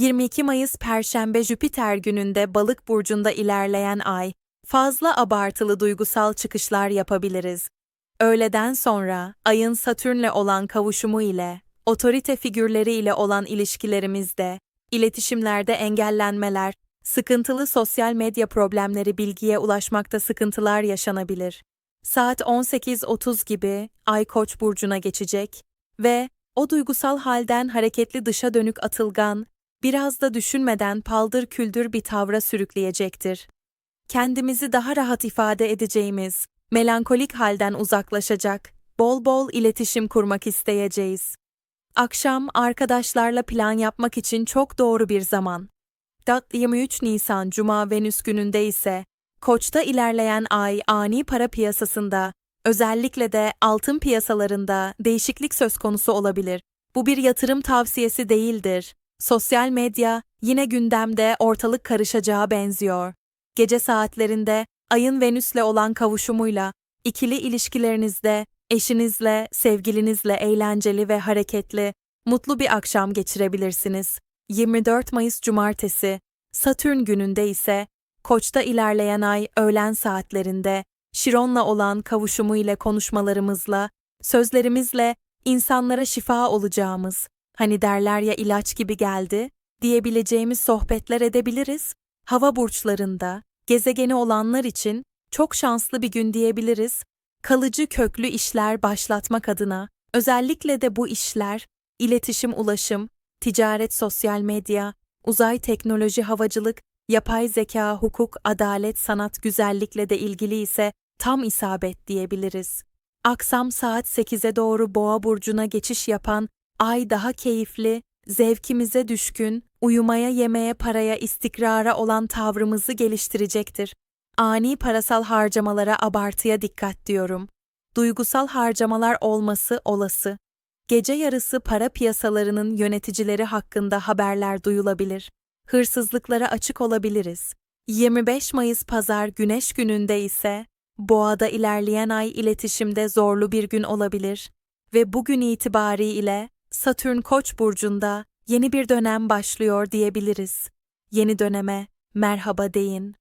22 Mayıs Perşembe Jüpiter gününde Balık burcunda ilerleyen ay, fazla abartılı duygusal çıkışlar yapabiliriz. Öğleden sonra ayın Satürn'le olan kavuşumu ile, otorite figürleri ile olan ilişkilerimizde, iletişimlerde engellenmeler, sıkıntılı sosyal medya problemleri bilgiye ulaşmakta sıkıntılar yaşanabilir. Saat 18.30 gibi Ay Koç burcuna geçecek ve o duygusal halden hareketli dışa dönük atılgan, biraz da düşünmeden paldır küldür bir tavra sürükleyecektir. Kendimizi daha rahat ifade edeceğimiz, melankolik halden uzaklaşacak, bol bol iletişim kurmak isteyeceğiz. Akşam arkadaşlarla plan yapmak için çok doğru bir zaman. Dat 23 Nisan Cuma Venüs gününde ise Koç'ta ilerleyen ay ani para piyasasında, özellikle de altın piyasalarında değişiklik söz konusu olabilir. Bu bir yatırım tavsiyesi değildir. Sosyal medya yine gündemde ortalık karışacağı benziyor. Gece saatlerinde ayın Venüs'le olan kavuşumuyla ikili ilişkilerinizde eşinizle, sevgilinizle eğlenceli ve hareketli, mutlu bir akşam geçirebilirsiniz. 24 Mayıs Cumartesi, Satürn gününde ise Koç'ta ilerleyen ay öğlen saatlerinde Şiron'la olan kavuşumu ile konuşmalarımızla, sözlerimizle insanlara şifa olacağımız, hani derler ya ilaç gibi geldi, diyebileceğimiz sohbetler edebiliriz. Hava burçlarında, gezegeni olanlar için çok şanslı bir gün diyebiliriz. Kalıcı köklü işler başlatmak adına, özellikle de bu işler, iletişim ulaşım, ticaret sosyal medya, uzay teknoloji havacılık, yapay zeka, hukuk, adalet, sanat, güzellikle de ilgili ise tam isabet diyebiliriz. Aksam saat 8'e doğru Boğa burcuna geçiş yapan ay daha keyifli, zevkimize düşkün, uyumaya, yemeye, paraya, istikrara olan tavrımızı geliştirecektir. Ani parasal harcamalara abartıya dikkat diyorum. Duygusal harcamalar olması olası. Gece yarısı para piyasalarının yöneticileri hakkında haberler duyulabilir. Hırsızlıklara açık olabiliriz. 25 Mayıs Pazar Güneş gününde ise Boğa'da ilerleyen ay iletişimde zorlu bir gün olabilir ve bugün itibariyle Satürn Koç burcunda yeni bir dönem başlıyor diyebiliriz. Yeni döneme merhaba deyin.